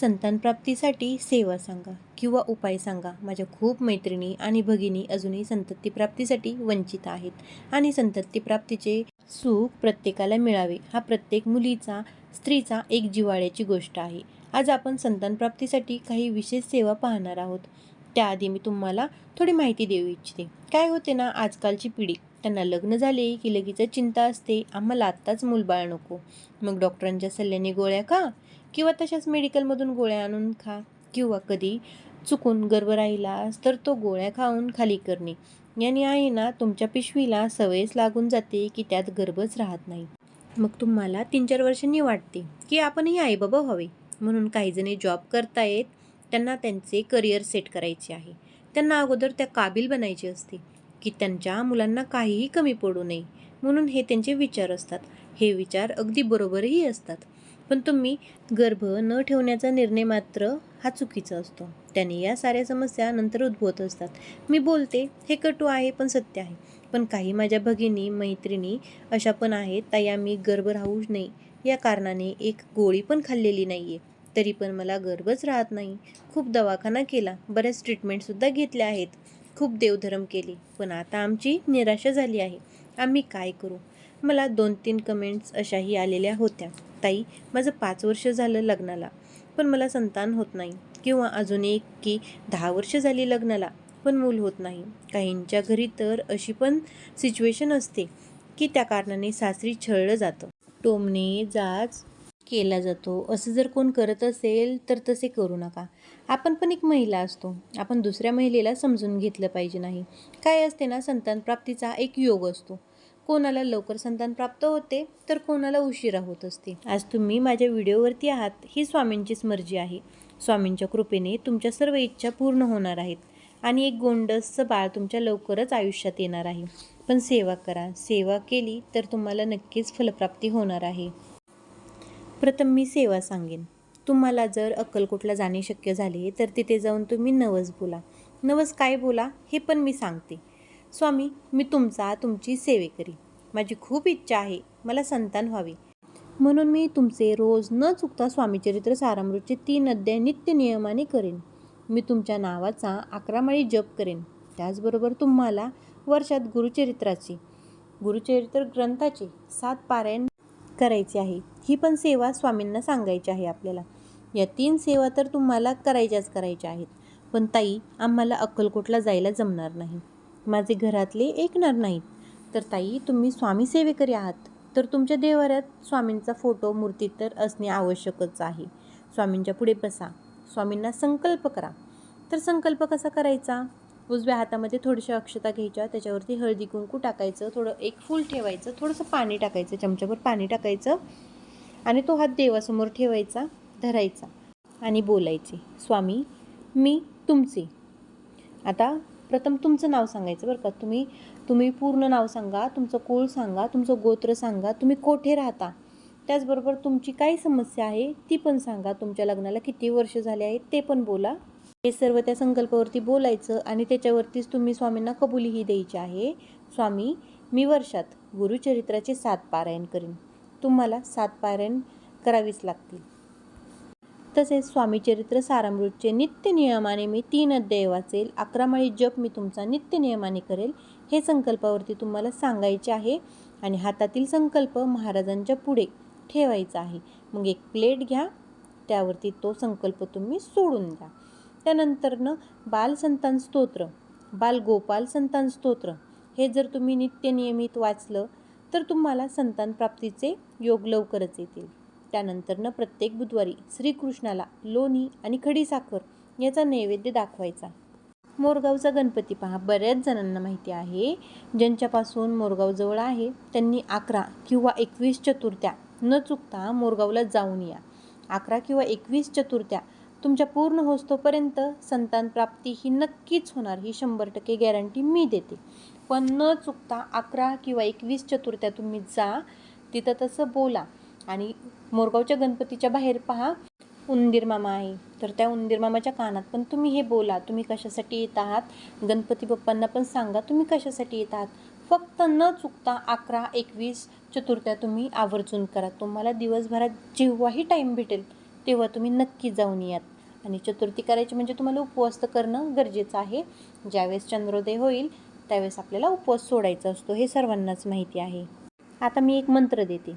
संतानप्राप्तीसाठी सेवा सांगा किंवा उपाय सांगा. माझ्या खूप मैत्रिणी आणि भगिनी अजूनही संततीप्राप्तीसाठी वंचित आहेत आणि संततीप्राप्तीचे सुख प्रत्येकाला मिळावे. हा प्रत्येक मुलीचा स्त्रीचा एक जिव्हाळ्याची गोष्ट आहे. आज आपण संतानप्राप्तीसाठी काही विशेष सेवा पाहणार आहोत. त्याआधी मी तुम्हाला थोडी माहिती देऊ इच्छिते. काय होते ना आजकालची पिढी. त्यांना लग्न झाले की लगेच चिंता असते. आम्हाला आत्ताच मूलबाळ नको. मग डॉक्टरांच्या सल्ल्याने गोळ्या खा. किंवा तशाच मेडिकलमधून गोळ्या आणून खा किंवा कधी चुकून गर्भ राहिलास तर तो गोळ्या खाऊन खाली करणे याने आहे ना तुमच्या पिशवीला सवयच लागून जाते की त्यात गर्भच राहत नाही. मग तुम्हाला तीन चार वर्षांनी वाटते की आपणही आई बाबा व्हावे. म्हणून काही जणी जॉब करतायत त्यांना त्यांचे करिअर सेट करायचे आहे. त्यांना अगोदर त्या काबिल बनायचे असते की त्यांच्या मुलांना काहीही कमी पडू नये. म्हणून हे त्यांचे विचार असतात. हे विचार अगदी बरोबरही असतात. पण तुम्ही गर्भ न ठेवण्याचा निर्णय मात्र हा चुकीचा असतो. त्याने या साऱ्या समस्या नंतर उद्भवत असतात. मी बोलते हे कटू आहे पण सत्य आहे. पण काही माझ्या भगिनी मैत्रिणी अशा पण आहेत ताई आम्ही गर्भ राहू नये या कारणाने एक गोळी पण खाल्लेली नाही आहे तरी पण मला गर्भच राहत नाही. खूप दवाखाना केला बऱ्याच ट्रीटमेंटसुद्धा घेतल्या आहेत. खूप देवधर्म केले पण आता आमची निराशा झाली आहे. आम्ही काय करू? मला दोन तीन कमेंट्स अशाही आलेल्या होत्या. ताई माझं पाच वर्ष झालं लग्नाला पण मला संतान होत नाही. किंवा अजून एक की दहा वर्ष झाली लग्नाला पण मूल होत नाही. काहींच्या घरी तर अशी पण सिच्युएशन असते की त्या कारणाने सासरी छळलं जातं. टोमणे जाच केला जातो. असं जर कोण करत असेल तर तसे करू नका. आपण पण एक महिला असतो. आपण दुसऱ्या महिलेला समजून घेतलं पाहिजे नाही. काय असते ना संतान प्राप्तीचा एक योग असतो. कोणाला लवकर संतान प्राप्त होते तर कोणाला उशिरा होत असते. आज तुम्ही माझ्या व्हिडिओवरती आहात ही स्वामींचीच मर्जी आहे. स्वामींच्या कृपेने तुमच्या सर्व इच्छा पूर्ण होणार आहेत आणि एक गोंडसचं बाळ तुमच्या लवकरच आयुष्यात येणार आहे. पण सेवा करा. सेवा केली तर तुम्हाला नक्कीच फलप्राप्ती होणार आहे. प्रथम मी सेवा सांगेन. तुम्हाला जर अक्कलकोटला जाणे शक्य झाले तर तिथे जाऊन तुम्ही नवस बोला. नवस काय बोला हे पण मी सांगते. स्वामी मी तुमचा तुमची सेवे करी माझी खूप इच्छा आहे. मला संतान व्हावे. म्हणून मी तुमचे रोज न चुकता स्वामीचरित्र सारामृतचे तीन अध्याय नित्य नियमाने करेन. मी तुमच्या नावाचा अकरा माळी जप करेन. त्याचबरोबर तुम्हाला वर्षात गुरुचरित्राची गुरुचरित्र ग्रंथाचे सात पारायण करायचे आहे. ही पण सेवा स्वामींना सांगायची आहे आपल्याला. या तीन सेवा तर तुम्हाला करायच्याच करायच्या आहेत. पण ताई आम्हाला अक्कलकोटला जायला जमणार नाही. माझे घरातले ऐकणार नाहीत. तर ताई तुम्ही स्वामी सेवेकरी आहात. तर तुमच्या देवाऱ्यात स्वामींचा फोटो मूर्ती तर असणे आवश्यकच आहे. स्वामींच्या पुढे बसा. स्वामींना संकल्प करा. तर संकल्प कसा करायचा? उजव्या हातामध्ये थोड्याशा अक्षता घ्यायच्या त्याच्यावरती हळदी कुंकू टाकायचं थोडं एक फूल ठेवायचं थोडंसं पाणी टाकायचं चमच्याभर पाणी टाकायचं आणि तो हात देवासमोर ठेवायचा धरायचा आणि बोलायचे. स्वामी मी तुमचे. आता प्रथम तुमचं नाव सांगायचं बरं का. तुम्ही तुम्ही पूर्ण नाव सांगा तुमचं कुळ सांगा तुमचं गोत्र सांगा तुम्ही कोठे राहता? त्याचबरोबर तुमची काय समस्या आहे ती पण सांगा. तुमच्या लग्नाला किती वर्ष झाले आहेत ते पण बोला. हे सर्व त्या संकल्पावरती बोलायचं आणि त्याच्यावरतीच तुम्ही स्वामींना कबुलीही द्यायची आहे. स्वामी मी वर्षात गुरुचरित्राचे सात पारायण करीन. तुम्हाला सात पारायण करावीच लागतील. तसेच स्वामीचरित्र सारामृतचे नित्य नियमाने मी तीन अध्याय वाचेल अकरा माळी जप मी तुमचा नित्य नियमाने करेल हे संकल्पावरती तुम्हाला सांगायचे आहे आणि हातातील संकल्प महाराजांच्या पुढे ठेवायचा आहे. मग एक प्लेट घ्या त्यावरती तो संकल्प तुम्ही सोडून द्या. त्यानंतरनं बालसंतान स्तोत्र बालगोपाल संतान स्तोत्र हे जर तुम्ही नित्य नियमित वाचलं तर तुम्हाला संतान प्राप्तीचे योग लवकरच येतील. त्यानंतरनं प्रत्येक बुधवारी श्रीकृष्णाला लोणी आणि खडीसाखर याचा नैवेद्य दाखवायचा. मोरगावचा गणपती पहा. बऱ्याच जणांना माहिती आहे ज्यांच्यापासून मोरगावजवळ आहे त्यांनी अकरा किंवा एकवीस चतुर्थ्या न चुकता मोरगावला जाऊन या. अकरा किंवा एकवीस चतुर्थ्या तुमच्या पूर्ण होस्तोपर्यंत संतान प्राप्ती ही नक्कीच होणार ही शंभर टक्के गॅरंटी मी देते. पण न चुकता अकरा किंवा एकवीस चतुर्थ्या तुम्ही जा तिथं तसं बोला. आणि मोरगावच्या गणपतीच्या बाहेर पहा उंदीर मामा आहे. तर त्या उंदीर मामाच्या कानात पण तुम्ही हे बोला तुम्ही कशासाठी येत आहात? गणपती बाप्पांना पण सांगा तुम्ही कशासाठी येत आहात? फक्त न चुकता अकरा एकवीस चतुर्थ्या तुम्ही आवर्जून करा. तुम्हाला दिवसभरात जेव्हाही टाईम भेटेल तेव्हा तुम्ही नक्की जाऊन यात. आणि चतुर्थी करायची म्हणजे तुम्हाला उपवास तर करणं गरजेचं आहे. ज्यावेळेस चंद्रोदय होईल त्यावेळेस आपल्याला उपवास सोडायचा असतो हे सर्वांनाच माहिती आहे. आता मी एक मंत्र देते.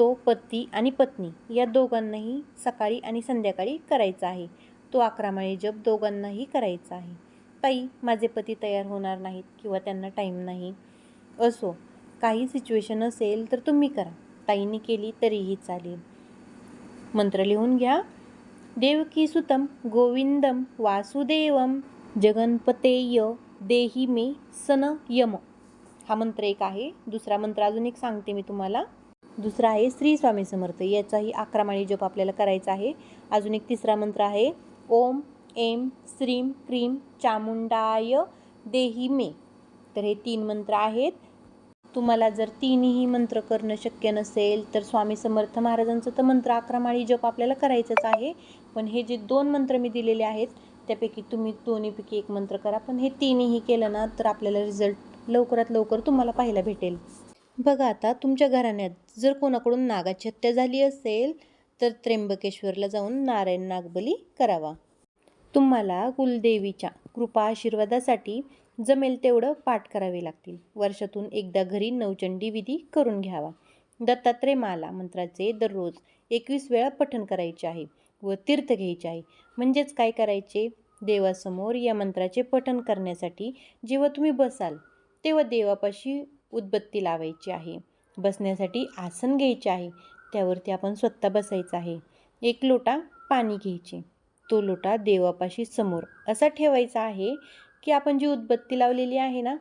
तो पती आणि पत्नी या दोघांनाही सकाळी आणि संध्याकाळी करायचा आहे. तो अकरा माळी जप दोघांनाही करायचा आहे. ताई माझे पती तयार होणार नाहीत किंवा त्यांना टाईम नाही. असो काही सिच्युएशन असेल तर तुम्ही करा. ताईने केली तरीही चालेल. मंत्र लिहून घ्या. देवकी सुतम गोविंदम वासुदेवम जगनपतेय देही मे सन यम. हा मंत्र एक आहे. दुसरा मंत्र अजून एक सांगते मी तुम्हाला. दुसरा आहे श्री स्वामी समर्थ. याचाही अकरा माळी जप आपल्याला करायचा आहे. अजून एक तिसरा मंत्र आहे. ओम एम श्रीम क्रीम चामुंडाय देही मे. तर हे तीन मंत्र आहेत. तुम्हाला जर तीनही मंत्र करणं शक्य नसेल तर स्वामी समर्थ महाराजांचं तर मंत्र अकरा माळी जप आपल्याला करायचंच आहे. पण हे जे दोन मंत्र मी दिलेले आहेत त्यापैकी तुम्ही दोन्हीपैकी एक मंत्र करा. पण हे तीनही केलं ना तर आपल्याला रिझल्ट लवकरात लवकर तुम्हाला पाहायला भेटेल. बघा आता तुमच्या घराण्यात जर कोणाकडून नागाची हत्या झाली असेल तर त्र्यंबकेश्वरला जाऊन नारायण नागबली करावा. तुम्हाला कुलदेवीच्या कृपा आशीर्वादासाठी जमेल तेवढं पाठ करावे लागतील. वर्षातून एकदा घरी नवचंडी विधी करून घ्यावा. दत्तात्रय माला मंत्राचे दररोज एकवीस वेळा पठण करायचे आहे व तीर्थ घ्यायचे आहे. म्हणजेच काय करायचे? देवासमोर या मंत्राचे पठण करण्यासाठी जेव्हा तुम्ही बसाल तेव्हा देवापाशी उदबत्ती लावायची आहे. बसण्यासाठी आसन घ्यायचे आहे. त्यावरती आपण स्वतः बसायचं आहे. एक लोटा पाणी घ्यायचे. तो लोटा देवापाशी समोर असा ठेवायचा आहे की आपण जी उदबत्ती लावलेली आहे ना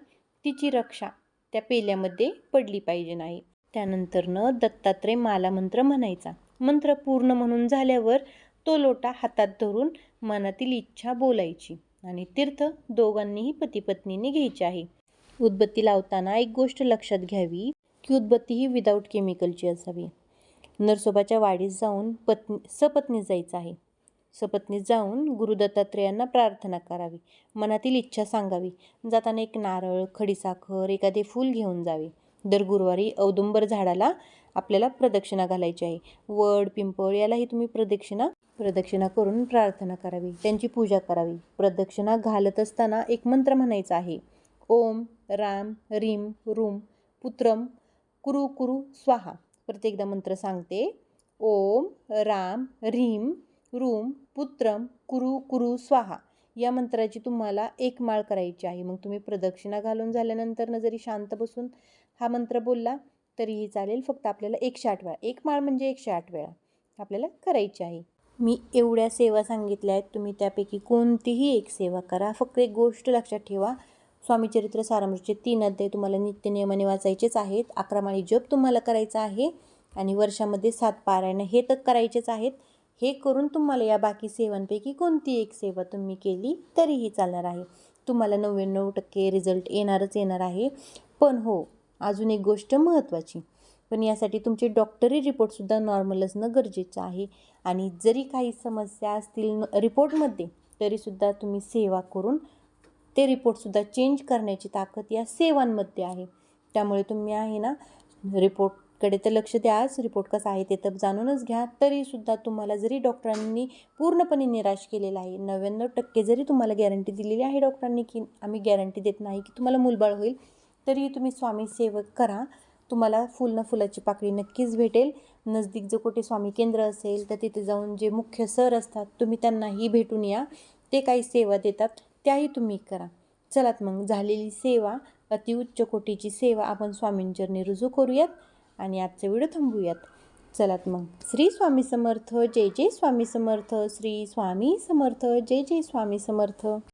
तिची रक्षा त्या पेल्यामध्ये पडली पाहिजे नाही. त्यानंतरनं दत्तात्रय माला मंत्र म्हणायचा. मंत्र पूर्ण म्हणून झाल्यावर तो लोटा हातात धरून मनातील इच्छा बोलायची आणि तीर्थ दोघांनीही पतीपत्नीने घ्यायचे आहे. उदबत्ती लावताना एक गोष्ट लक्षात घ्यावी. की उदबत्ती ही विदाऊट केमिकलची असावी. नरसोबाच्या वाडीस जाऊन पत्नी सपत्नीस जायचं आहे. सपत्नीत जाऊन गुरु दत्तात्रेयांना प्रार्थना करावी. मनातील इच्छा सांगावी. जाताना एक नारळ खडीसाखर एखादे फूल घेऊन जावे. दर गुरुवारी औदुंबर झाडाला आपल्याला प्रदक्षिणा घालायची आहे. वड पिंपळ यालाही तुम्ही प्रदक्षिणा प्रदक्षिणा करून प्रार्थना करावी. त्यांची पूजा करावी. प्रदक्षिणा घालत असताना एक मंत्र म्हणायचा आहे. ओम राम रीम रूम पुत्रम कुरु कुरु स्वाहा. प्रत्येकदा मंत्र सांगते. ओम राम रीम रूम पुत्रम कुरु कुरु स्वाहा. या मंत्राची तुम्हाला एक माळ करायची आहे. मग तुम्ही प्रदक्षिणा घालून झाल्यानंतर जरी शांत बसून हा मंत्र बोलला तरीही चालेल. फक्त आपल्याला एकशे आठ वेळा. एक माळ म्हणजे एकशे आठ वेळा आपल्याला करायची आहे. मी एवढ्या सेवा सांगितल्या आहेत. तुम्ही त्यापैकी कोणतीही एक सेवा करा. फक्त एक गोष्ट लक्षात ठेवा. स्वामीचरित्र सारामृतचे तीन अध्याय तुम्हाला नित्य नियमाने वाचायचेच आहेत. अकरा माळी जप तुम्हाला करायचा आहे आणि वर्षामध्ये सात पारायण हे तर करायचेच आहेत. हे करून तुम्हाला या बाकी सेवांपैकी कोणती एक सेवा तुम्ही केली तरीही चालणार आहे. तुम्हाला नव्याण्णव टक्के रिझल्ट येणारच येणार आहे. पण हो अजून एक गोष्ट महत्त्वाची. पण यासाठी तुमचे डॉक्टरी रिपोर्टसुद्धा नॉर्मल असणं गरजेचं आहे. आणि जरी काही समस्या असतील रिपोर्टमध्ये तरीसुद्धा तुम्ही सेवा करून ते रिपोर्टसुद्धा चेंज करण्याची ताकद या सेवांमध्ये आहे. त्यामुळे तुम्ही आहे ना रिपोर्टकडे तर लक्ष द्याच रिपोर्ट कसा आहे ते तर जाणूनच घ्या. तरीसुद्धा तुम्हाला जरी डॉक्टरांनी पूर्णपणे निराश केलेला आहे नव्याण्णव टक्के जरी तुम्हाला गॅरंटी दिलेली आहे डॉक्टरांनी की आम्ही गॅरंटी देत नाही की तुम्हाला मुलबाळ होईल तरी तुम्ही स्वामी सेवक करा. तुम्हाला फुल न फुलाची पाकळी नक्कीच भेटेल. नजदीक जर कुठे स्वामी केंद्र असेल तर तिथे जाऊन जे मुख्य सर असतात तुम्ही त्यांनाही भेटून या. ते काही सेवा देतात. त्याही तुम्ही करा. चलात मग झालेली सेवा अतिउच्च कोटीची सेवा आपण स्वामींचरणी रुजू करूयात आणि आजचा व्हिडिओ थांबूयात. चलात मग श्री स्वामी समर्थ जय जय स्वामी समर्थ श्री स्वामी समर्थ जय जय स्वामी समर्थ.